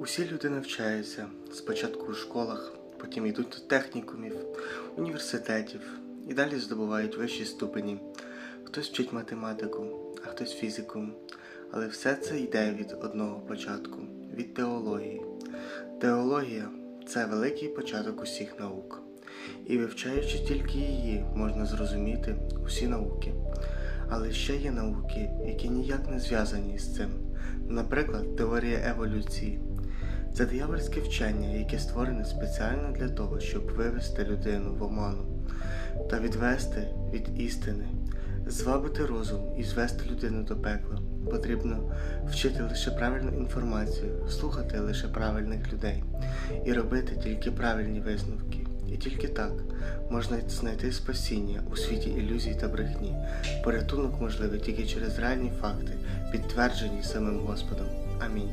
Усі люди навчаються спочатку у школах, потім йдуть до технікумів, університетів і далі здобувають вищі ступені. Хтось вчить математику, а хтось фізику. Але все це йде від одного початку від теології. Теологія це великий початок усіх наук. І вивчаючи тільки її, можна зрозуміти усі науки. Але ще є науки, які ніяк не зв'язані з цим. Наприклад, теорія еволюції. Це диявольське вчення, яке створене спеціально для того, щоб вивести людину в оману та відвести від істини, звабити розум і звести людину до пекла. Потрібно вчити лише правильну інформацію, слухати лише правильних людей і робити тільки правильні висновки. І тільки так можна знайти спасіння у світі ілюзій та брехні. Порятунок можливий тільки через реальні факти, підтверджені самим Господом. Амінь.